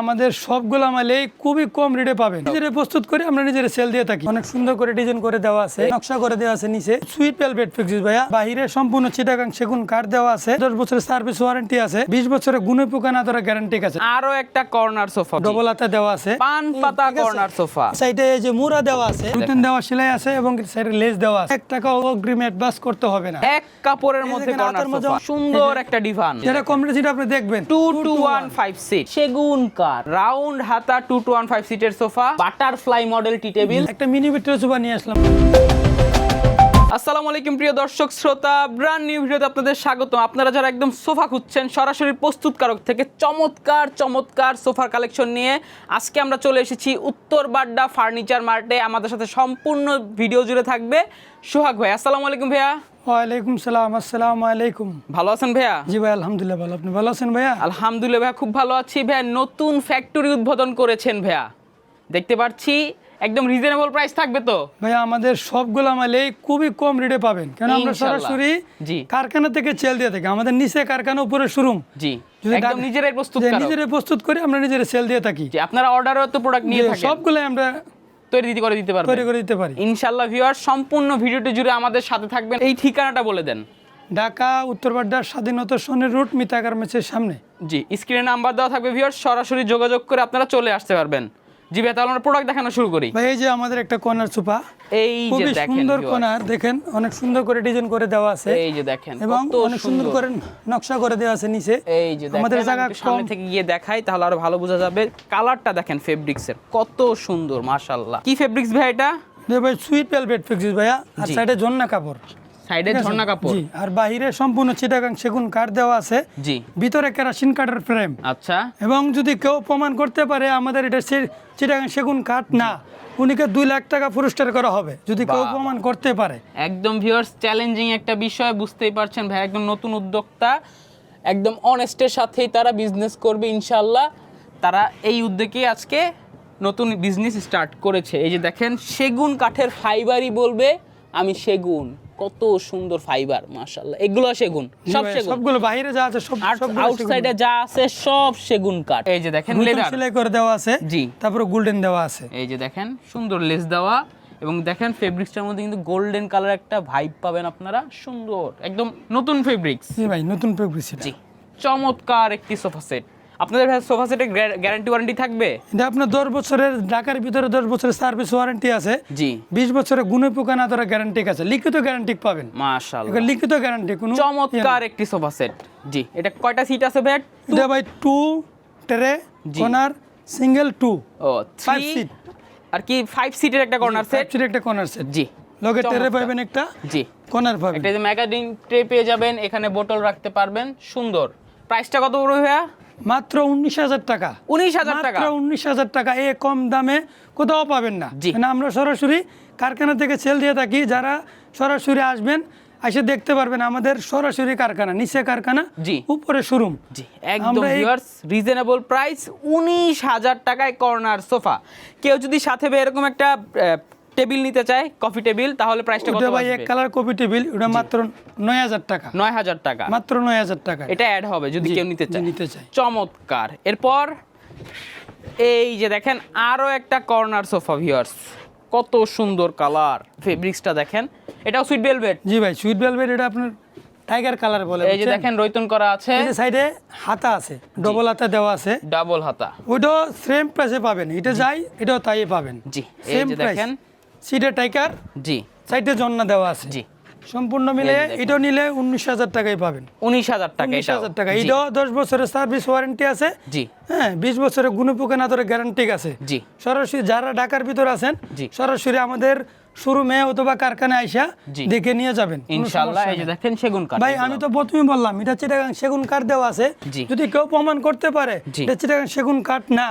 আমাদের সবগুলো মালে খুবই কম রেটে পাবেন। নিজেরা প্রস্তুত করে আমরা নিজেরা সেল দিয়ে থাকি। অনেক সুন্দর করে ডিজাইন করে দেওয়া আছে নকশা করে দেওয়া আছে নিচে। সুইট পেলভেট ফিক্সিস ভাইয়া। বাহিরে সম্পূর্ণ চিটাগাং সেগুন কাঠ দেওয়া আছে। দশ বছরের সার্ভিস ওয়ারেন্টি আছে। বিশ বছরের গুণে পোকা না ধরা গ্যারান্টি আছে আরও একটা কর্নার সোফা ডবল হাতে দেওয়া আছে। পান পাতা কর্নার সোফা সাইডে এই যে মুড়া দেওয়া আছে। রুটিন দেওয়া সেলাই আছে এবং সাইডে লেস দেওয়া আছে। এক টাকা অগ্রিম অ্যাডভান্স করতে হবে না। এক কাপড়ের মধ্যে কর্নার সোফা সুন্দর একটা ডিভান যেটা কম রেট আপনি দেখবেন। Two two one five seat সেগুন কাঠ রাউন্ড হাতা টু টু ওয়ান ফাইভ সিটের sofa butterfly model tea table একটা মিনি বিট্রে সুবা নিয়ে আসলাম। আসসালামু আলাইকুম প্রিয় দর্শক শ্রোতা ব্র্যান্ড নিউ ভিডিওতে আপনাদের স্বাগত আপনারা যারা একদম সোফা খুঁজছেন সরাসরি প্রস্তুতকারক থেকে চমৎকার চমৎকার সোফার কালেকশন নিয়ে আজকে আমরা চলে এসেছি উত্তর বাড্ডা ফার্নিচার মার্টে আমাদের সাথে সম্পূর্ণ ভিডিও জুড়ে থাকবে সোহাগ ভাই। আসসালামু আলাইকুম ভাইয়া। ওয়ালাইকুম সালাম আসসালামু আলাইকুম। ভালো আছেন ভাইয়া? জি ভাই আলহামদুলিল্লাহ ভালো। আপনি ভালো আছেন ভাইয়া? আলহামদুলিল্লাহ ভাইয়া খুব ভালো আছি ভাইয়া। নতুন ফ্যাক্টরি উদ্বোধন করেছেন ভাইয়া। দেখতে পাচ্ছি একদম রিজনেবল প্রাইস থাকবে তো? ভাইয়া আমাদের সবগুলো মালে খুবই কম রেটে পাবেন। কেন আমরা সরাসরি জি। কারখানা থেকে সেল দিয়ে থাকি। আমাদের নিচে কারখানা উপরে শোরুম জি। একদম নিজেরাই প্রস্তুত যে করো নিজেরা প্রস্তুত করে আমরা নিজেরা সেল দিয়ে থাকি। আপনারা অর্ডারও তো প্রোডাক্ট নিয়ে থাকেন। সবগুলো আমরা তৈরি করে দিতে পারবেন। তৈরি করে দিতে পারি। ইনশাআল্লাহ ভিউয়ার সম্পূর্ণ ভিডিওটি জুড়ে আমাদের সাথে থাকবেন। এই ঠিকানাটা বলে দেন। ঢাকা উত্তরবাড্ডার স্বাধীনতা সনের রুট মিতা গার্মেন্টসের সামনে। জি স্ক্রিনে নাম্বার দেওয়া থাকবে ভিউয়ার সরাসরি যোগাযোগ করে আপনারা চলে আসতে পারবেন। জি ভাই তাহলে আমরা প্রোডাক্ট দেখানো শুরু করি। ভাই এই যে আমাদের একটা কর্নার সোফা এই যে দেখেন সুন্দর কর্নার দেখেন অনেক সুন্দর করে ডিজাইন করে দেওয়া আছে। এই যে দেখেন এবং অনেক সুন্দর করে নকশা করে দেওয়া আছে নিচে। এই যে আমাদের জায়গা সামনে থেকে গিয়ে দেখাই তাহলে আরও ভালো বোঝা যাবে। কালারটা দেখেন ফেব্রিক্সের কত সুন্দর মাশাআল্লাহ। কি ফেব্রিক্স ভাই এটা? ভাই সুইট পেলভেট ফিক্সিস ভাইয়া। আর। সাইডে জন্না কাপড়। সাইডে ঝর্ণা কাপড়। জি আর বাহিরে সম্পূর্ণ চিটাগাং সেগুন কাঠ দেওয়া আছে। জি। ভিতরে কেরাসিন কাঠের ফ্রেম আচ্ছা। এবং যদি কেউ প্রমাণ করতে পারে আমাদের এটা চিটাগাং সেগুন কাঠ না উনিকে দুই লাখ টাকা পুরস্কার করা হবে যদি কেউ প্রমাণ করতে পারে। একদম ভিউয়ার্স চ্যালেঞ্জিং একটা বিষয় বুঝতেই পারছেন ভাই একদম নতুন উদ্যোক্তা একদম অনেস্টের সাথেই তারা বিজনেস করবে ইনশাল্লাহ তারা এই উদ্যোগে আজকে নতুন বিজনেস স্টার্ট করেছে। এই যে দেখেন সেগুন কাঠের ফাইবারই বলবে আমি সেগুন। কত সুন্দর ফাইবার মাশাল্লাহ এগুলো সেগুন সব সেগুন। সবগুলো বাইরে যা আছে সব আউটসাইডে যা আছে সব সেগুন কাঠ। এই যে দেখেন লেদার সেলাই করে দেওয়া আছে জি। তারপরে গোল্ডেন দেওয়া আছে। এই যে দেখেন সুন্দর লেস দেওয়া। এবং দেখেন ফেব্রিক্সটার মধ্যে কিন্তু গোল্ডেন কালার একটা ভাইব পাবেন আপনারা। সুন্দর একদম নতুন ফেব্রিক্স জি ভাই নতুন পেব্রিসিটা জি চমৎকার একটি সোফা সেট আপনাদের সোফা সেটে গ্যারান্টি ওয়ারেন্টি থাকবে? এটা আপনার দশ বছরের ঢাকার ভিতরে দশ বছরের সার্ভিস ওয়ারেন্টি আছে। জি। বিশ বছরের গুণে পোকা না ধরা গ্যারান্টি আছে। লিখিত গ্যারান্টি পাবেন। মাশাআল্লাহ। লিখিত গ্যারান্টি কোনো চমৎকার একটি সোফা সেট। জি এটা কয়টা সিট আছে ভাই এটা ভাই টু ট্রে। কর্নার সিঙ্গেল টু ও থ্রি seat। আর কি ফাইভ সিটের একটা কর্নার সেট সেট একটা কর্নার সেট জি। লগে ট্রে। পাবেন একটা জি। কর্নার পাবেন। এটা যে ম্যাগাজিন ট্রে পেয়ে যাবেন এখানে বোতল রাখতে পারবেন সুন্দর। প্রাইসটা কত বড় ভাইয়া? মাত্র উনিশ হাজার টাকা। উনিশ হাজার টাকা? উনিশ হাজার টাকা। এ কম দামে কোথাও পাবেন না। মানে আমরা সরাসরি কারখানা থেকে সেল দিয়ে থাকি যারা সরাসরি আসবেন এসে দেখতে পারবেন আমাদের সরাসরি কারখানা নিচে কারখানা জি। উপরে শোরুম জি একদম ভিউয়ার্স রিজনেবল প্রাইস উনিশ হাজার টাকায় কর্নার সোফা কেউ যদি সাথে এরকম একটা টেবিল নিতে চায় কফি টেবিল তাহলে প্রাইসটা কত ওটা ভাই এক কালার কফি টেবিল ওটা মাত্র নয় হাজার টাকা। নয় হাজার টাকা। মাত্র নয় হাজার টাকা। এটা অ্যাড হবে যদি কেউ নিতে চায়। নিতে চায়। চমৎকার। এরপর এই যে দেখেন আরও একটা কর্নার সোফা ভিউয়ার্স কত সুন্দর কালার ফেব্রিক্সটা দেখেন। এটাও সুইট ভেলভেট জি ভাই সুইট ভেলভেট এটা আপনার টাইগার কালার বলে এই যে দেখেন রৈতন করা আছে। এই যে সাইডে হাতা আছে ডবল হাতা দেওয়া আছে। ডাবল হাতা। ওইটাও সেম প্রাইসে পাবেন। এটা যাই এটাও তাই পাবেন। জি এই যে দেখেন। সিটে টাইকার জি। সাইডে জন্না দেওয়া আছে। জি। সম্পূর্ণ মিলে এটাও নিলে উনিশ হাজার টাকায় পাবেন। উনিশ হাজার টাকা উনিশ হাজার টাকা। এটাও দশ বছরের সার্ভিস ওয়ারেন্টি আছে। জি। হ্যাঁ বিশ বছরের গুণপোকে না ধরে গ্যারান্টি আছে। জি। সরাসরি যারা ঢাকার ভিতর আছেন জি। সরাসরি আমাদের শোরুমে অথবা কারখানায় আইসা দেখে নিয়ে যাবেন ইনশাআল্লাহ এই যে দেখেন সেগুন কাঠ ভাই আমি তো প্রথমেই বললাম এটা চিটাগাং সেগুন কাঠ দেওয়া আছে। যদি কেউ প্রমাণ করতে পারে এটা চিটাগাং সেগুন কাঠ না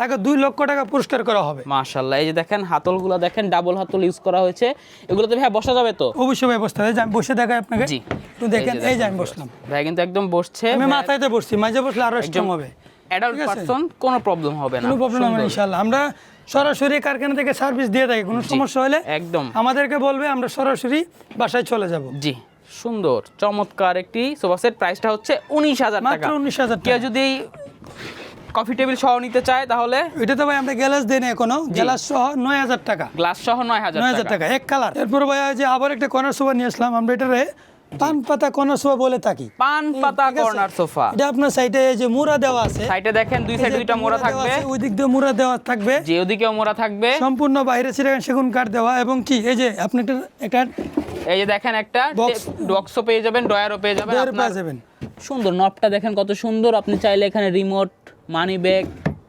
তাকে দুই লক্ষ টাকা পুরস্কার করা হবে। মাশাআল্লাহ এই যে দেখেন হাতলগুলো দেখেন ডাবল হাতল ইউজ করা হয়েছে। এগুলোতে ভাই বসা যাবে তো? অবশ্যই ব্যবস্থা আছে আমি বসে দেখাই আপনাকে। জি। একটু দেখেন এই যে আমি বসলাম। ভাই কিন্তু একদম বসছে। আমি মাথায়তে বসছি মাঝে বসলে আরও স্ট্রং হবে। অ্যাডাল্ট পারসন কোনো প্রবলেম হবে না। কোনো প্রবলেম হবে না সুন্দর। ইনশাল্লাহ আমরা সরাসরি কারখানা থেকে সার্ভিস দিয়ে থাকে কোনো সমস্যা হলে একদম। আমাদেরকে বলবে আমরা সরাসরি বাসায় চলে যাব। জি সুন্দর চমৎকার একটি সোফা সেট। প্রাইসটা হচ্ছে উনিশ হাজার মাত্র উনিশ হাজার কেউ যদি কফি টেবিল সহ নিতে চায় তাহলে এটা তো ভাই আমরা গ্যালাস দিই না এখনও। গ্যালাস সহ নয় হাজার টাকা। গ্লাস সহ নয় হাজার নয় হাজার টাকা। টাকা এক কালার। এরপর ভাই যে আবার একটা কর্নার সোফা নিয়ে আসলাম আমরা এটারে পান পাতা কর্নার সোফা বলে থাকি। পান পাতা কর্নার সোফা। এটা আপনার সাইডে যে মুড়া দেওয়া আছে। সাইডে দেখেন দুই সাইড দুইটা মোড়া থাকবে। ওই দিক দিয়ে মুড়া দেওয়া থাকবে। যে ওদিকেও মোড়া থাকবে। সম্পূর্ণ বাইরে চিরাগান সেগুন কাঠ দেওয়া এবং কি এই যে আপনি একটা একটা এই যে দেখেন একটা। বক্সও পেয়ে যাবেন ডয়ারও পেয়ে যাবেন পেয়ে যাবেন। সুন্দর নবটা দেখেন কত সুন্দর। আপনি চাইলে এখানে রিমোট মানি ব্যাগ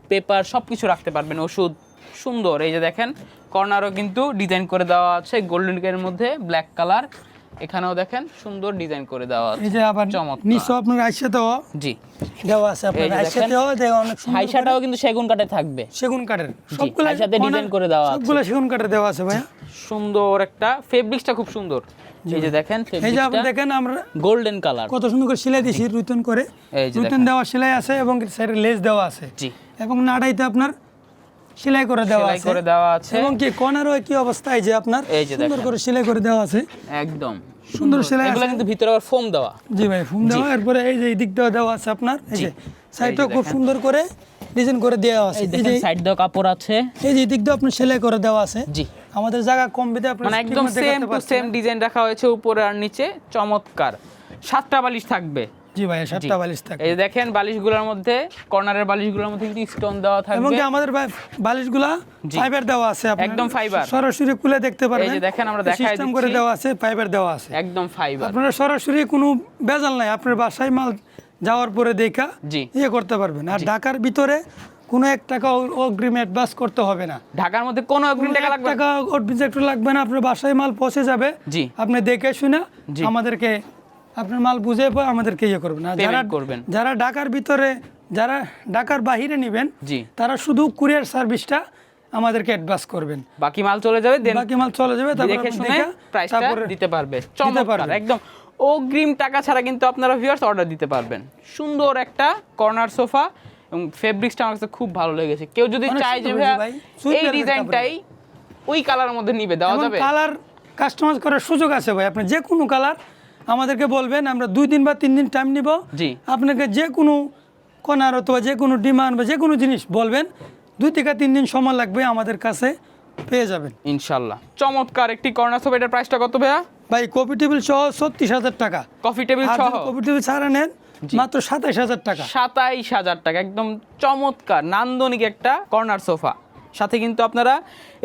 পেপার সব কিছু রাখতে পারবেন ওষুধ। সুন্দর এই যে দেখেন। কর্নারও কিন্তু ডিজাইন করে দেওয়া আছে গোল্ডেন এর মধ্যে ব্ল্যাক কালার এখানেও দেখেন সুন্দর ডিজাইন করে দেওয়া আছে। এই যে আবার চমৎকার। নিচে আপনার আইসাতেও জি। দেওয়া আছে আপনার। আইসাতেও দেওয়া অনেক সুন্দর করে। হাইসাটাও কিন্তু সেগুন কাঠে থাকবে। সেগুন কাঠের। সবগুলো আইসাতে design করে দেওয়া আছে। সবগুলো সেগুন কাঠের দেওয়া আছে ভাইয়া। সুন্দর একটা ফেব্রিক্সটা খুব সুন্দর। এই যে দেখেন এই যে আপনি দেখেন আমরা গোল্ডেন কালার কত সুন্দর করে সেলাই দিয়েছি রুতন করে। রুতন দেওয়া সেলাই আছে এবং সাইডে লেস দেওয়া আছে। জি। এবং নাড়াইতে আপনার সেলাই করে দেওয়া আছে। করে দেওয়া আছে। এবং কি কর্নারও কি অবস্থায় যে আপনার? এই যে সুন্দর করে সেলাই করে দেওয়া আছে। একদম। সুন্দর সেলাই এগুলো কিন্তু ভিতরে আবার ফোম দেওয়া। জি ভাই ফুম দেওয়া। এরপরে এই যে এই দিক দেওয়া দেওয়া আছে আপনার। এই যে সাইডটাও খুব সুন্দর করে ডিজাইন করে দেওয়া আছে। এই যে সাইড দেওয়া কাপড় আছে। এই যে দিক দিয়ে আপনার সেলাই করে দেওয়া আছে। জি। আমাদের জায়গা কম বিদে আপনার মানে একদম সেম টু সেম ডিজাইন রাখা হয়েছে উপরে আর নিচে। চমৎকার। সাতটা বালিশ থাকবে। জি ভাই সাতটা বালিশ থাকে এই দেখেন বালিশগুলোর মধ্যে কর্নারের বালিশগুলোর মধ্যে কিন্তু স্টোন দেওয়া থাকবে। কি আমাদের বালিশগুলা ফাইবার দেওয়া আছে আপনার? একদম fiber। সরাসরি খুলে দেখতে পারবেন এই যে দেখেন আমরা দেখাই সিস্টেম করে দেওয়া আছে ফাইবার দেওয়া আছে। একদম ফাইবার আপনারা সরাসরি কোনো বেজাল নাই আপনার বাসায় মাল যাওয়ার পরে দেখা ইয়ে করতে পারবেন। আর ঢাকার ভিতরে কোনো এক টাকা অগ্রিম অ্যাডভান্স করতে হবে না। ঢাকার মধ্যে কোনো অগ্রিম টাকা লাগবে না। টাকা অগ্রিম লাগবে না আপনার বাসায় মাল পৌঁছে যাবে। জি। আপনি দেখে শুনে আমাদেরকে আপনার মাল বুঝে পর আমাদেরকে ইয়ে করবেন। যারা করবেন। যারা ঢাকার ভিতরে যারা ঢাকার বাহিরে নেবেন জি। তারা শুধু কুরিয়ার সার্ভিসটা আমাদেরকে অ্যাডভান্স করবেন। বাকি মাল চলে যাবে দেন বাকি মাল চলে যাবে দেখে শুনে প্রাইসটা দিতে পারবে। চমৎকার একদম অগ্রিম টাকা ছাড়া কিন্তু আপনারা ভিউয়ার্স অর্ডার দিতে পারবেন। সুন্দর একটা কর্নার সোফা এবং ফেব্রিক্সটা আমার কাছে খুব ভালো লেগেছে। কেউ যদি চায় যে। এই ডিজাইনটাই ওই কালারের মধ্যে নিবে দেওয়া যাবে। কালার কাস্টমাইজ করার সুযোগ আছে ভাই। আপনি যে কোনো কালার আমাদেরকে বলবেন আমরা দুই দিন বা তিন দিন টাইম নিব। জি। আপনাকে যে কোনো কনার অথবা যে কোনো ডিমান্ড বা যে কোনো জিনিস বলবেন দুই থেকে তিন দিন সময় লাগবে আমাদের কাছে পেয়ে যাবেন। ইনশাল্লাহ। চমৎকার একটি কর্নার সোফা এটার প্রাইসটা কত ভাইয়া? ভাই কপি টেবিল সহ ছত্রিশ হাজার টাকা। কফি টেবিল সহ? কপি টেবিল ছাড়া নেন মাত্র সাতাইশ হাজার টাকা। সাতাইশ হাজার টাকা একদম চমৎকার নান্দনিক একটা কর্নার সোফা। সাথে কিন্তু আপনারা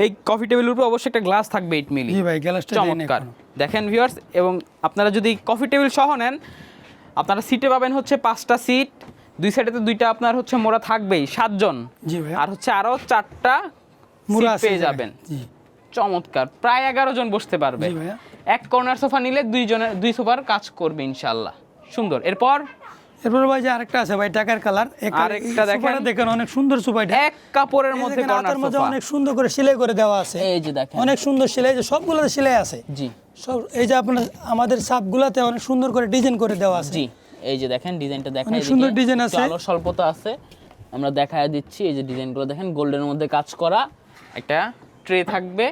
এই কফি টেবিলের উপর অবশ্যই একটা গ্লাস থাকবে এইট মিলি ভাই গ্যালাসটা চমৎকার। দেখেন ভিউয়ার্স এবং আপনারা যদি কফি টেবিল সহ নেন আপনারা সিটে পাবেন হচ্ছে পাঁচটা সিট দুই সাইডে তো দুইটা আপনার হচ্ছে মোড়া থাকবেই সাতজন। জি ভাই। আর হচ্ছে আরও চারটা মুড়া পেয়ে যাবেন। জি। চমৎকার। প্রায় এগারো জন বসতে পারবে। এক কর্নার সোফা নিলে দুইজনের দুই সোফার কাজ করবে ইনশাল্লাহ সুন্দর। এরপর এরপর ভাই যে আরেকটা আছে ভাই টাকার কালার। আরেকটা দেখেন। দেখেন অনেক সুন্দর সুপাইটা এক কাপড়ের মধ্যে কর্নার মধ্যে অনেক সুন্দর করে সেলাই করে দেওয়া আছে। এই যে দেখেন। অনেক সুন্দর সেলাই যে সবগুলোতে সেলাই আছে। জি। সব এই যে আপনার আমাদের সাপগুলাতে অনেক সুন্দর করে ডিজাইন করে দেওয়া আছে। জি এই যে দেখেন ডিজাইনটা দেখা অনেক সুন্দর design আছে। আলো স্বল্পতা আছে। আমরা দেখায় দিচ্ছি এই যে ডিজাইনগুলো দেখেন গোল্ডেনের মধ্যে কাজ করা একটা ট্রে থাকবে।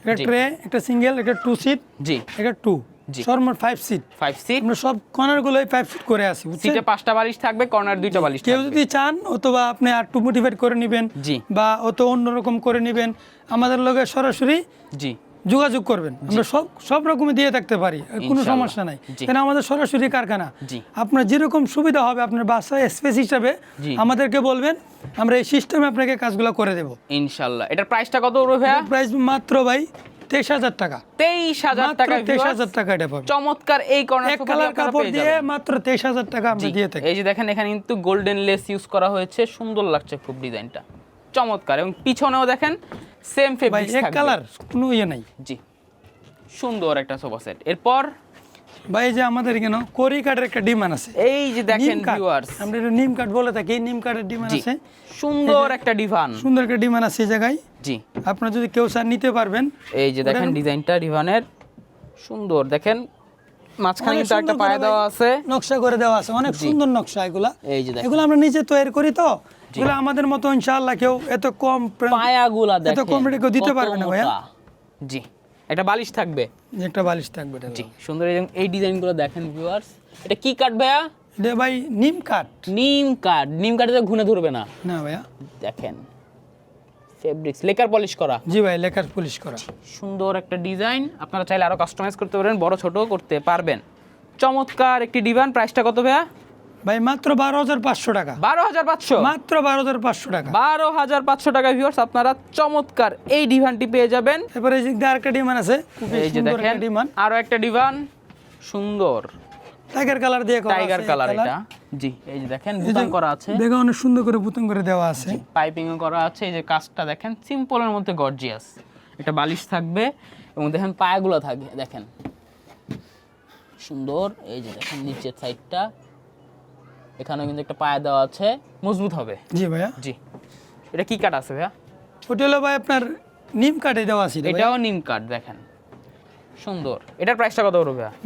একটা ট্রে একটা সিঙ্গেল একটা টু সিট জি। একটা টু। সর্বমোট ফাইভ সিট ফাইভ সিট আমরা সব কর্নার গুলোই সিট করে আছি সিটে পাঁচটা বালিশ থাকবে কর্নার দুইটা বালিশ কেউ যদি চান অথবা আপনি আর টু মোটিভেট করে নেবেন বা অত অন্যরকম করে নেবেন আমাদের লগে সরাসরি জি। যোগাযোগ করবেন। আমরা সব সব রকমই দিয়ে থাকতে পারি কোনো সমস্যা নাই। কেন আমাদের সরাসরি কারখানা। আপনার যেরকম সুবিধা হবে আপনার বাসায় স্পেস হিসাবে আমাদেরকে বলবেন আমরা এই সিস্টেমে আপনাকে কাজগুলো করে দেবো। ইনশাল্লাহ। এটার প্রাইসটা কত প্রাইস মাত্র ভাই তেইশ হাজার টাকা। তেইশ হাজার টাকা তেইশ হাজার টাকা এটা পাবে চমৎকার এই কর্নার কালার কাপড় দিয়ে মাত্র তেইশ হাজার টাকা আমরা দিয়ে থাকি। এই যে দেখেন এখানে কিন্তু গোল্ডেন লেস ইউজ করা হয়েছে। সুন্দর লাগছে খুব ডিজাইনটা। চমৎকার। এবং পিছনেও দেখেন সেম ফেব্রিক এক কালার কোনো ইয়ে নাই। জি সুন্দর একটা সোফা সেট এরপর ভাই এই যে আমাদের কেন করি কাঠের একটা ডিমান্ড আছে। এই যে দেখেন ভিউয়ার্স আমরা এটা নিম কাঠ বলে থাকি নিম কাঠের ডিমান্ড আছে। সুন্দর একটা ডিভান। সুন্দর একটা ডিমান্ড আছে এই জায়গায়। জি। আপনারা যদি কেউ স্যার নিতে পারবেন। এই যে দেখেন ডিজাইনটা ডিভানের। সুন্দর দেখেন। মাঝখানে কিন্তু একটা পায়ে দেওয়া আছে। নকশা করে দেওয়া আছে অনেক সুন্দর নকশা এগুলা। এই যে দেখেন। এগুলো আমরা নিজে তৈরি করি তো। এগুলো আমাদের মতো ইনশাআল্লাহ কেউ এত কম পায়াগুলা দেখেন কম রেটে কেউ দিতে পারবে না ভাইয়া। জি। একটা বালিশ থাকবে? একটা বালিশ থাকবে এটা। জি সুন্দর। এই- এই ডিজাইনগুলো দেখেন ভিউয়ার্স এটা কি কাঠ ভাইয়া? এটা ভাই নিম কাঠ। নিম কাঠ। নিম কাঠে তো ঘুনে ধরবে না। না ভাইয়া। দেখেন ফেব্রিক্স লেকার পলিশ করা। জি ভাই লেকার পলিশ করা। সুন্দর একটা ডিজাইন। আপনারা চাইলে আরও কাস্টমাইজ করতে পারেন বড় ছোট করতে পারবেন। চমৎকার একটি ডিজাইন। প্রাইসটা কত ভাইয়া? ভাই মাত্র বারো হাজার পাঁচশো টাকা। বারো হাজার পাঁচশো? মাত্র বারো হাজার পাঁচশো টাকা। বারো হাজার পাঁচশো টাকা ভিউয়ার্স আপনারা চমৎকার এই ডিভানটি পেয়ে যাবেন। এরপরে এই যে আরেকটা ডিমান্ড আছে এই যে দেখেন ডিমান্ড আরও একটা ডিভান সুন্দর। টাইগার কালার দিয়ে করা টাইগার কালার এটা। জি এই যে দেখেন বুতাম করা আছে। দেখো অনেক সুন্দর করে বুতাম করে দেওয়া আছে। পাইপিংও করা আছে। এই যে কাজটা দেখেন সিম্পলের মধ্যে গর্জিয়াস একটা বালিশ থাকবে এবং দেখেন পায়াগুলো থাকবে দেখেন। সুন্দর এই যে দেখেন নিচের সাইডটা এখানেও কিন্তু একটা পায়া দেওয়া আছে। মজবুত হবে। জি ভাইয়া। জি। এটা কি কাঠ আছে ভাইয়া? ওটা হলো ভাই আপনার নিম কাঠে দেওয়া আছে এটাও নিম কাঠ দেখেন। সুন্দর। এটার প্রাইসটা কত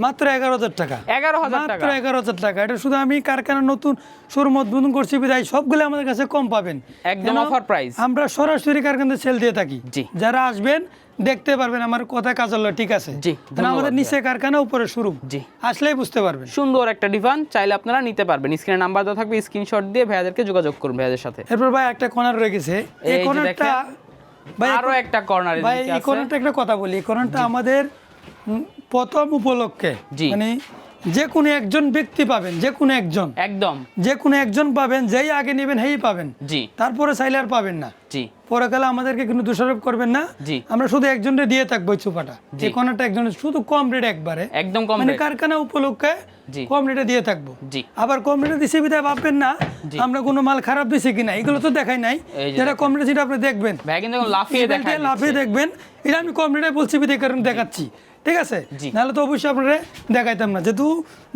মাত্র এগারো হাজার টাকা। এগারো হাজার মাত্র এগারো হাজার টাকা। এটা শুধু আমি কারখানা নতুন শোরুম উদ্বোধন করছি বিদায়। সবগুলো আমাদের কাছে কম পাবেন। একদম অফার প্রাইস আমরা সরাসরি কারখানাতে সেল দিয়ে থাকি। জি। যারা আসবেন দেখতে পারবেন আমার কথা কাজ হলো ঠিক আছে? জি, আমাদের নিচে কারখানা উপরে শোরুম জি। আসলেই বুঝতে পারবেন। সুন্দর একটা ডিভান চাইলে আপনারা নিতে পারবেন। স্ক্রিনে নাম্বার দেওয়া থাকবে স্ক্রিনশট দিয়ে ভাইয়াদেরকে যোগাযোগ করুন ভাইয়াদের সাথে। এরপর ভাই একটা কর্নার রয়ে গেছে। এই কর্নারটা ভাই আরও একটা কর্নার ভাই এই কর্নারটা একটা কথা বলি। কর্নারটা আমাদের প্রথম উপলক্ষে। মানে যে কোনো একজন ব্যক্তি পাবেন যে কোনো একজন। একদম। যে কোনো একজন পাবেন যেই আগে নেবেন সেই পাবেন। জি। তারপরে চাইলে আর পাবেন না। জি। পরে কালে আমাদেরকে কিন্তু দোষারোপ করবেন না। জি। আমরা শুধু একজনকে দিয়ে থাকব চুপাটা। যে কোনাটা একজনের শুধু কম রেট একবারে। একদম কম মানে কারখানা উপলক্ষে। কম রেটে দিয়ে থাকব। জি। আবার কম রেটে দিছে বিধায় ভাববেন না আমরা কোনো মাল খারাপ দিছি কিনা এগুলো তো দেখাই নাই। যেটা কম রেটে সেটা আপনি দেখবেন। ভাই কিন্তু লাফিয়ে লাফিয়ে দেখবেন। এটা আমি কম রেটে বলছি বিধায় কারণ দেখাচ্ছি। ঠিক আছে। নাহলে তো অবশ্যই আপনারা দেখাইতাম না। যেহেতু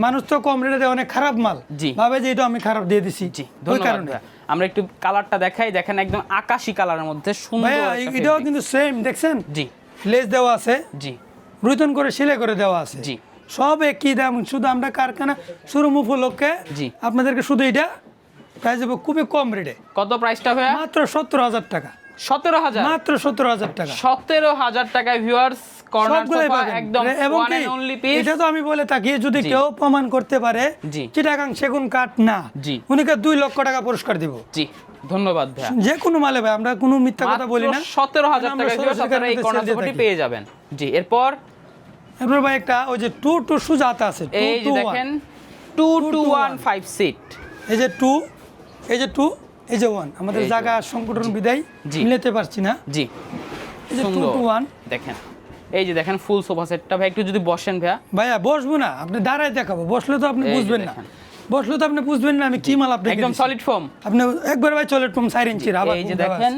মানুষ তো কম রেটে অনেক খারাপ মাল। জি। ভাবে যে এটা আমি খারাপ দিয়ে দিছি। জি ওই কারণে। আমরা একটু কালারটা দেখাই। দেখেন একদম আকাশি কালারের মধ্যে সুন্দর এটাও কিন্তু সেম দেখছেন? জি। লেস দেওয়া আছে। জি। রুতন করে সেলাই করে দেওয়া আছে। জি। সব একই দাম। শুধু আমরা কারখানা শুরু উপলক্ষে জি। আপনাদেরকে শুধু এটা প্রাইস দেবো খুবই কম রেটে কত প্রাইসটা ভাইয়া? মাত্র সত্তর হাজার টাকা। সতেরো হাজার। মাত্র সত্তর হাজার টাকা। সতেরো হাজার টাকায় ভিউয়ার্স কর্নার সোফা একদম এবং কি এন্ড অনলি পিস এটা তো আমি বলে থাকি যদি কেউ প্রমাণ করতে পারে চিটাগাং সেগুন কাঠ না উনিকে দুই লক্ষ টাকা পুরস্কার দিব। জি ধন্যবাদ ভাইয়া। যে কোনো মালে ভাই আমরা কোনো মিথ্যা কথা বলি না। সতেরো হাজার টাকা ভিউয়ার্স সরাসরি আপনারা এই কর্নার সোফাটি পেয়ে যাবেন। জি এরপর? এরপর ভাই একটা ওই যে টু টু সুজাতা আছে এই যে দেখেন two two one. Five seat. এই যে টু এই যে টু এই যে ওয়ান। আমাদের জায়গা সংকটন বিদায়। জি। মিলাতে পারছি না। জি। এই যে টু টু ওয়ান। দেখেন। এই যে দেখেন ফুল সোফা সেটটা ভাই একটু যদি বসেন ভাইয়া। ভাইয়া বসবো না আপনি দাঁড়ায় দেখাবো। বসলে তো আপনি বুঝবেন না। বসলে তো আপনি বুঝবেন না আমি কি মাল আপনি একদম সলিড ফোম আপনি একবার ভাই চলে টুম সাইড ইঞ্চির আবার এই যে দেখেন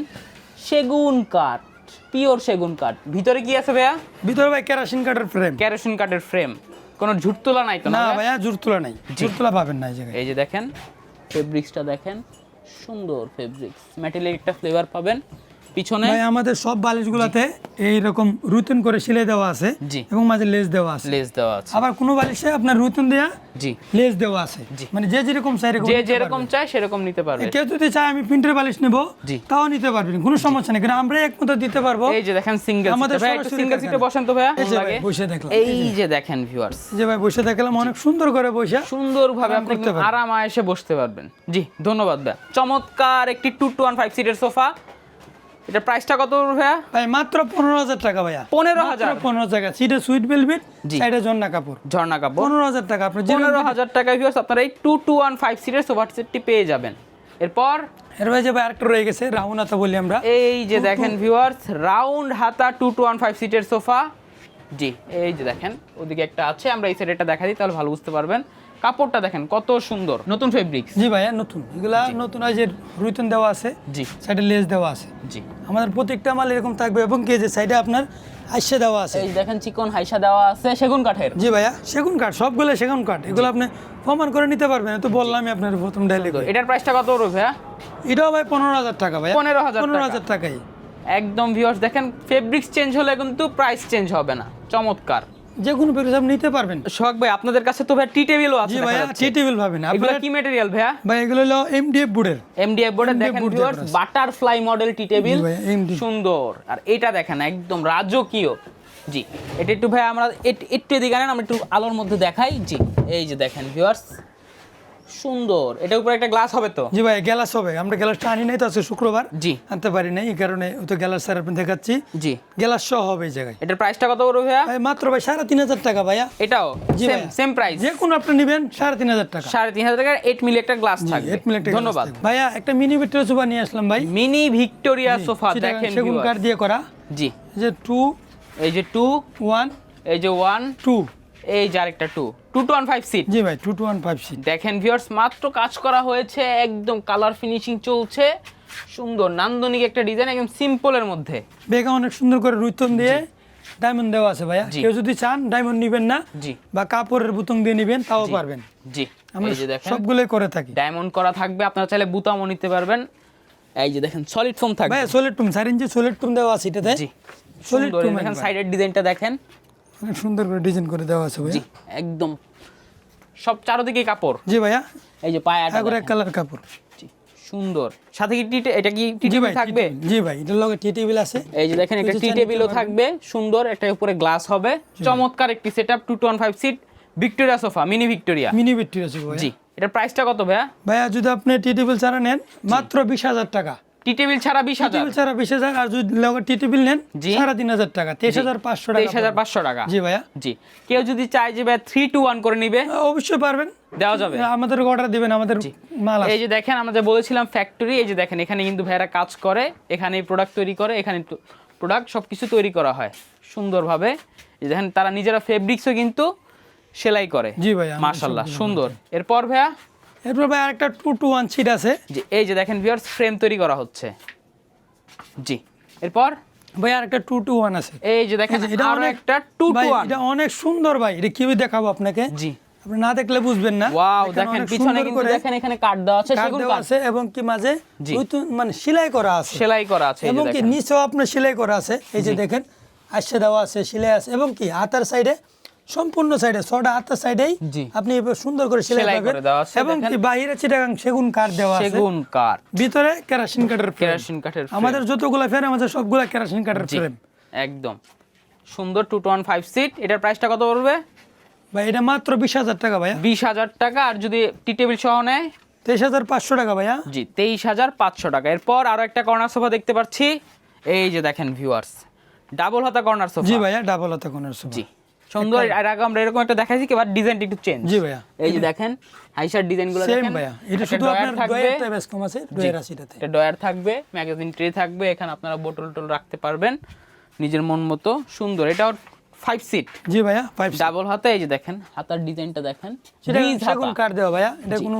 সেগুন কাঠ পিওর সেগুন কাঠ। ভিতরে কি আছে ভাইয়া? ভিতরে ভাই কেরোসিন কাঠের ফ্রেম কেরোসিন কাঠের ফ্রেম কোনো ঝুট তোলা নাই তো না ভাইয়া? ভাইয়া তোলা নাই। জোর তোলা পাবেন না এই জায়গায়। এই যে দেখেন ফেব্রিক্সটা দেখেন সুন্দর ফেব্রিক্স ম্যাটেরিয়াল একটা ফ্লেভার পাবেন। পিছনে? ভাই আমাদের সব বালিশগুলোতে এইরকম রুতন করে সিলাই দেওয়া আছে। এবং মাঝে লেস দেওয়া আছে। লেস দেওয়া আছে। আবার কোনো বালিশে আপনার রুতন দেয়া জি। লেস দেওয়া আছে। মানে যে যেরকম চাই যে যেরকম। চায় সেরকম নিতে পারবে। কেউ যদি চায় আমি প্রিন্টের বালিশ নেব। তাও নিতে পারবেন কোনো সমস্যা নেই কারণ আমরা একমতো দিতে পারব। এই যে দেখেন সিঙ্গেল আমাদের ভাই একটু সিঙ্গেল সিটে বসেন তো ভাইয়া এই যে ভাই, বসে দেখলাম, এই এই যে দেখেন ভিউয়ার্স যে ভাই বসে দেখলাম অনেক সুন্দর করে বসে। সুন্দরভাবে আপনি। আরামে এসে বসতে পারবেন। জি ধন্যবাদ ভাই চমৎকার একটি টু টু ওয়ান ফাইভ সিটের সোফা এটা প্রাইসটা কত ভাইয়া? ভাই মাত্র পনেরো হাজার টাকা ভাইয়া। পনেরো হাজার? পনেরো টাকা। সিটে সুইট বেলভেট। সাইডে জন্না কাপড়। ঝর্ণা কাপড়। পনেরো হাজার টাকা। আপনি পনেরো হাজার টাকায় ভিউয়ার্স আপনারা এই টু টু ওয়ান ফাইভ সিটের সোফা সেটটি পেয়ে যাবেন। এরপর এর ভাই যে ভাই আরেকটা রয়ে গেছে রাহুনাথা বলি আমরা। এই যে দেখেন ভিউয়ার্স রাউন্ড হাতা টু টু ওয়ান ফাইভ সিটের সোফা জি এই যে দেখেন ওদিকে একটা আছে আমরা এই সাইডেটা দেখা দিই তাহলে ভালো বুঝতে পারবেন। কাপড়টা দেখেন কত সুন্দর। নতুন ফেব্রিক্স জি ভাইয়া নতুন। এগুলা নতুন যে রুইতন দেওয়া আছে জি। সাইডে লেস দেওয়া আছে। জি। আমাদের প্রত্যেকটা মাল এরকম থাকবে এবং কি যে সাইডে আপনার আইসে দেওয়া আছে। এই দেখেন চিকন হাইসা দেওয়া আছে সেগুন কাঠের। জি ভাইয়া সেগুন কাঠ সবগুলো সেগুন কাঠ। এগুলো আপনি প্রমাণ করে নিতে পারবেন তো বললামই আপনার প্রথম ডাইলে এটার প্রাইসটা কত ভাইয়া? এটাও ভাই পনেরো হাজার টাকা ভাই 15,000 পনেরো টাকা। হাজার টাকাই। একদম ভিউয়ার্স দেখেন ফেব্রিক্স চেঞ্জ হলে কিন্তু প্রাইস চেঞ্জ হবে না। চমৎকার। যে কোনো পেরিস আপনি নিতে পারবেন। শখ ভাই আপনাদের কাছে তো ভাই টি টেবিলও আছে জি ভাই টি টেবিল পাবেন। এগুলো কি ম্যাটেরিয়াল ভাই ভাই এগুলো হলো এমডিএফ বোর্ডের এমডিএফ বোর্ডের দেখেন viewers butterfly model tea table সুন্দর। আর এটা দেখেন একদম রাজকীয়। জি এটা একটু ভাই আমরা একটু এদিকে আনেন আমরা একটু আলোর মধ্যে দেখাই। জি এই যে দেখেন ভিউয়ার্স সুন্দর। এটার উপরে একটা গ্লাস হবে তো? জি ভাই গ্যালাস হবে। আমরা গ্যালাসটা আনি নাই তো আছে শুক্রবার। জি। আনতে পারি নাই এই কারণে ও তো গ্লাস স্যার আপনি দেখাচ্ছি। জি। গ্যালাস সহ হবে এই জায়গায়। এটার প্রাইসটা কত পড়বে ভাইয়া? ভাই মাত্র ভাই সাড়ে তিন হাজার টাকা ভাইয়া। এটাও? সেম সেম প্রাইস যে কোনো আপনি নেবেন সাড়ে তিন হাজার টাকা। সাড়ে তিন হাজার টাকার এইট মিলি একটা গ্লাস থাকবে। eight মিলি একটা ধন্যবাদ। ভাইয়া একটা মিনি ভিক্টোরিয়া সোফা নিয়ে আসলাম ভাই। মিনি ভিক্টোরিয়া সোফা দেখেন সেগুন। কাঠ দিয়ে করা। জি। এই যে টু এই যে টু ওয়ান এই যে ওয়ান টু এই যে আরেকটা two two two one five seat জি ভাই two two one five seat দেখেন ভিউয়ার্স মাত্র কাজ করা হয়েছে একদম কালার ফিনিশিং চলছে। সুন্দর নান্দনিক একটা ডিজাইন একদম সিম্পলের মধ্যে। বেগা অনেক সুন্দর করে রুইতন দিয়ে ডায়মন্ড দেওয়া আছে ভাইয়া। কেউ যদি চান ডায়মন্ড নিবেন না জি। বা কাপড়ের বুতং দিয়ে নিবেন তাও পারবেন। জি। আমরা এই যে দেখেন। সবগুলোই করে থাকি। ডায়মন্ড করা থাকবে আপনারা চাইলে বুতামও নিতে পারবেন। এই যে দেখেন সলিড ফোম থাকবে। ভাইয়া সোলেট টুম চার ইঞ্চি সোলেট টুম দেওয়া আছে এটাতে। জি। সলিড টুম দেখেন সাইডের ডিজাইনটা দেখেন। অনেক সুন্দর করে ডিজাইন করে দেওয়া আছে ভাইয়া। একদম। সব চারদিকে কাপড়। জি ভাইয়া। এই যে পায়াটা এগুলো এক কালার কাপড়। জি, সুন্দর। সাথে কি টি এটা কি টি জি থাকবে? জি ভাই এটার লগে টি টেবিল আছে। এই যে দেখেন একটা টি টেবিলও থাকবে সুন্দর একটা উপরে গ্লাস হবে। চমৎকার একটি setup two two one five seat Victoria sofa mini Victoria mini Victoria ভাইয়া। জি এটার প্রাইসটা কত ভাইয়া? ভাইয়া যদি আপনি টি টেবিল ছাড়া নেন মাত্র বিশ হাজার টাকা। টি টেবিল ছাড়া বিশ হাজার? ছাড়া বিশ হাজার আর যদি লগে টি টেবিল নেন। সাড়ে তিন হাজার টাকা তেইশ হাজার পাঁচশো টাকা তেইশ হাজার পাঁচশো টাকা। জি ভাইয়া। জি। কেউ যদি চায় যে ভাই থ্রি টু ওয়ান করে নিবে অবশ্যই পারবেন। দেওয়া যাবে। আমাদের অর্ডার দিবেন আমাদের মাল এই যে দেখেন আমরা যে বলেছিলাম ফ্যাক্টরি এই যে দেখেন এখানে কিন্তু ভাইরা কাজ করে এখানে প্রোডাক্ট তৈরি করে এখানে প্রোডাক্ট সব কিছু তৈরি করা হয় সুন্দরভাবে। এই দেখেন তারা নিজেরা ফেব্রিক্সও কিন্তু সেলাই করে। জি ভাইয়া, আমরা মার্শাল্লাহ সুন্দর। এরপর ভাইয়া এরপর ভাই আরেকটা টু টু ওয়ান সিট আছে। যে এই যে দেখেন ভিউয়ার্স ফ্রেম তৈরি করা হচ্ছে। জি এরপর? ভাই আরেকটা টু টু ওয়ান আছে। এই যে দেখেন এটা অনেক একটা টু টু ওয়ান এটা অনেক সুন্দর ভাই এটা দেখাবো আপনাকে? জি। আপনি না দেখলে বুঝবেন না। ওয়াও দেখেন পিছনে কিন্তু দেখেন এখানে কাঠ দেওয়া আছে সেগুন কাঠ। আছে এবং কি মাঝে জি। মানে সেলাই করা আছে। সেলাই করা আছে এবং কি নিচেও আপনার সেলাই করা আছে। এই যে দেখেন আশে দেওয়া আছে সেলাই আছে এবং কি হাতার সাইডে সম্পূর্ণ সাইডে ছটা আটটা সাইডেই। আপনি সুন্দর করে সেলাই করে দেওয়া আছে, এবং। কি বাইরে চিটাগাং সেগুন কাঠ দেওয়া আছে। সেগুন কাঠ। ভিতরে কেরাসিন কাঠের। কেরাসিন কাঠের আমাদের যতগুলা ফ্রেম আমাদের সবগুলা কেরাসিন কাঠের ফ্রেম একদম। সুন্দর টু ওয়ান ফাইভ সিট এটার প্রাইসটা কত পড়বে? ভাই এটা মাত্র বিশ হাজার টাকা ভাইয়া। বিশ হাজার টাকা আর যদি টি টেবিল সহ নেয়? তেইশ হাজার পাঁচশো টাকা ভাইয়া। জি তেইশ হাজার পাঁচশো টাকা। এরপর আরও একটা কর্নার সোফা দেখতে পাচ্ছি। এই যে দেখেন ভিউয়ার্স ডাবল হাতা কর্নার সোফা জি ভাইয়া ডাবল হাতা কোনের সোফা জি। সুন্দর আর আগে আমরা এরকম একটা দেখাইছি এবার ডিজাইনটা একটু চেঞ্জ জি ভাইয়া। এই যে দেখেন ডিজাইনগুলো সেম দেখেন। ভাইয়া। এটা শুধু আপনার থাকবে। ডয়েরটা বেশ কম আছে ডয়ের আছে এটাতে একটা ডয়ার থাকবে ম্যাগাজিন ট্রে থাকবে এখানে আপনারা বোতল টোল রাখতে পারবেন নিজের মন মতো। সুন্দর। এটাও ফাইভ সিট জি ভাইয়া ফাইভ ডাবল হাতা এই যে দেখেন হাতার ডিজাইনটা দেখেন। সেটা ব্রিজ সেগুন কাঠ দেওয়া ভাইয়া এটা কোনো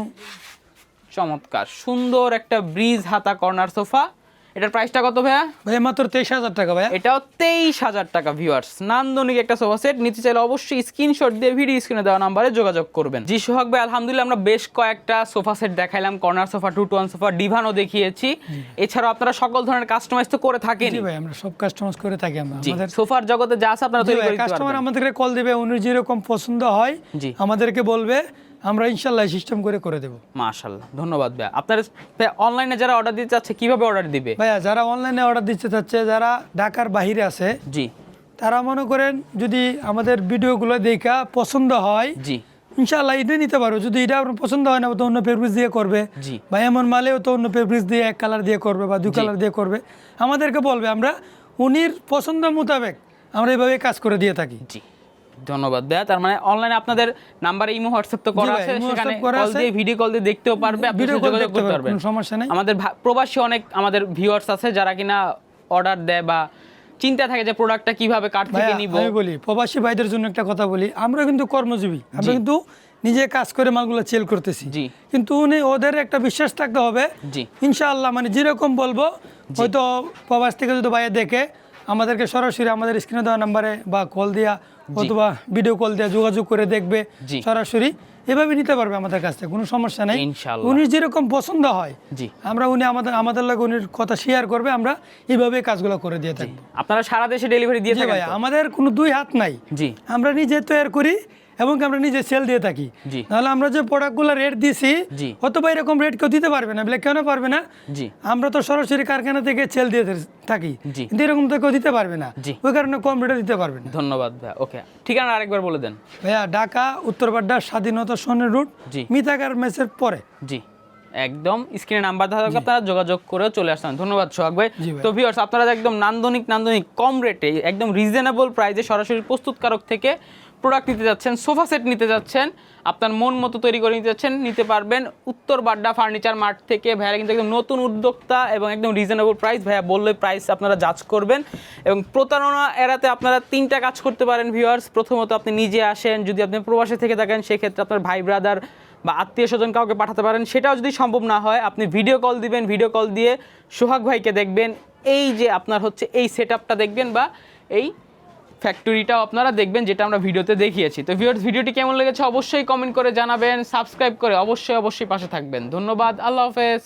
চমৎকার। সুন্দর একটা ব্রিজ হাতা কর্নার সোফা এটার প্রাইসটা কত ভাইয়া? ভাইয়া মাত্র তেইশ হাজার টাকা ভাইয়া। এটাও তেইশ হাজার টাকা ভিউয়ার্স নান্দনিক একটা সোফা সেট নিতে চাইলে অবশ্যই স্ক্রিনশট দিয়ে ভিডিও স্ক্রিনে দেওয়া নাম্বারে যোগাযোগ করবেন। জি সোহাগ ভাই আলহামদুলিল্লাহ আমরা বেশ কয়েকটা সোফা সেট দেখাইলাম। Corner sofa two two one sofa ডিভানও দেখিয়েছি। এছাড়াও আপনারা সকল ধরনের কাস্টমাইজ তো করে থাকেন জি ভাই আমরা সব কাস্টমার করে থাকি আমরা। আমাদের সোফার জগতে যা আছে আপনারা তৈরি করে কাস্টমার আমাদেরকে কল দিবে উনি যেরকম পছন্দ হয়। আমাদেরকে বলবে। আমরা ইনশাল্লাহ সিস্টেম করে করে দেবো। মাশাল্লাহ ধন্যবাদ ভাইয়া। আপনার অনলাইনে যারা অর্ডার দিতে চাচ্ছে কীভাবে অর্ডার দিবে? ভাইয়া যারা অনলাইনে অর্ডার দিতে চাচ্ছে যারা ঢাকার বাহিরে আছে জি। তারা মনে করেন যদি আমাদের ভিডিওগুলো দেখা পছন্দ হয় জি। ইনশাল্লাহ এটা নিতে পারো। যদি এটা আপনার পছন্দ হয় না তো অন্য ফেব্রিক্স দিয়ে করবে। জি। বা এমন মালেও তো অন্য ফেব্রিক্স দিয়ে এক কালার দিয়ে করবে বা দুই কালার দিয়ে করবে। আমাদেরকে বলবে আমরা উনির পছন্দ মোতাবেক আমরা এইভাবে কাজ করে দিয়ে থাকি। জি। ধন্যবাদ। দেয়া তার মানে অনলাইনে আপনাদের নাম্বারে ইমো হোয়াটসঅ্যাপ তো করা আছে সেখানে কল দিয়ে ভিডিও কল দিয়ে দেখতেও পারবে কল যোগাযোগ করতে পারবেন কোনো সমস্যা নেই। আমাদের প্রবাসী অনেক আমাদের ভিউয়ার্স আছে যারা কিনা অর্ডার দেয় বা চিন্তা থাকে যে প্রোডাক্টটা কীভাবে কার থেকে নিব। আমি বলি প্রবাসী ভাইদের জন্য একটা কথা বলি আমরা কিন্তু কর্মজীবী আমরা কিন্তু নিজে কাজ করে মালগুলো সেল করতেছি। জি। কিন্তু উনি ওদের একটা বিশ্বাস থাকতে হবে জি। ইনশাআল্লাহ মানে যেরকম বলব হয়তো প্রবাস থেকে যদি ভাইয়া দেখে আমাদেরকে সরাসরি আমাদের স্ক্রিনে দেওয়া নাম্বারে বা কল দিয়া অথবা ভিডিও কল দিয়ে যোগাযোগ করে দেখবে সরাসরি। এভাবে নিতে পারবে আমাদের কাছ থেকে কোনো সমস্যা নেই। উনি যেরকম পছন্দ হয় জি। আমরা উনি আমাদের আমাদের লাগে উনির কথা শেয়ার করবে আমরা এইভাবে কাজগুলো করে দিয়ে থাকি আপনারা সারা দেশে ডেলিভারি দিয়ে থাকেন আমাদের কোনো দুই হাত নাই। জি। আমরা নিজে তৈরি করি এবং আমরা নিজে সেল দিয়ে থাকি। তাহলে আমরা যে প্রোডাক্টগুলো রেট দিছি। অথবা এরকম রেট কেউ দিতে পারবে না বলে কেন পারবে না। আমরা তো সরাসরি কারখানা থেকে সেল দিয়ে থাকি। কিন্তু এরকম তো কেউ দিতে পারবে না। ওই কারণে কম রেটে দিতে পারবে না। ধন্যবাদ ভাইয়া ওকে ঠিকানা আরেকবার বলে দেন। ভাইয়া ঢাকা উত্তরপাড্ডা স্বাধীনতা সনের রুট। মিতাকার মেসের পরে। জি। একদম স্ক্রিনে নাম্বার দেওয়া থাকবে আপনারা যোগাযোগ করে চলে আসবেন ধন্যবাদ সোহাগ ভাই। ভাই। তো ভিউয়ার্স আপনারা একদম নান্দনিক নান্দনিক কম রেটে একদম রিজনেবল প্রাইসে সরাসরি প্রস্তুতকারক থেকে প্রোডাক্ট নিতে যাচ্ছেন সোফা সেট নিতে যাচ্ছেন, আপনার মন মতো তৈরি করে নিতে যাচ্ছেন, নিতে পারবেন। উত্তর বাড্ডা ফার্নিচার মার্ট থেকে ভাইয়া কিন্তু একদম নতুন উদ্যোক্তা এবং একদম রিজনেবল প্রাইস ভাইয়া বললে প্রাইস আপনারা জাজ করবেন। এবং প্রতারণা এড়াতে আপনারা তিনটা কাজ করতে পারেন ভিউয়ার্স প্রথমত আপনি নিজে আসেন, যদি আপনি প্রবাসে থেকে থাকেন, সেক্ষেত্রে আপনার ভাই ব্রাদার বা আত্মীয় স্বজন কাউকে পাঠাতে পারেন। সেটাও যদি সম্ভব না হয়, আপনি ভিডিও কল দিবেন ভিডিও কল দিয়ে সোহাগ ভাইকে দেখবেন। এই যে আপনার হচ্ছে এই সেট দেখবেন বা এই ফ্যাক্টরিটাও আপনারা দেখবেন, যেটা আমরা ভিডিওতে দেখিয়েছি। তো ভিউয়ার্স ভিডিওটি কেমন লেগেছে অবশ্যই কমেন্ট করে জানাবেন সাবস্ক্রাইব করে অবশ্যই অবশ্যই পাশে থাকবেন। ধন্যবাদ, আল্লাহ হাফেজ।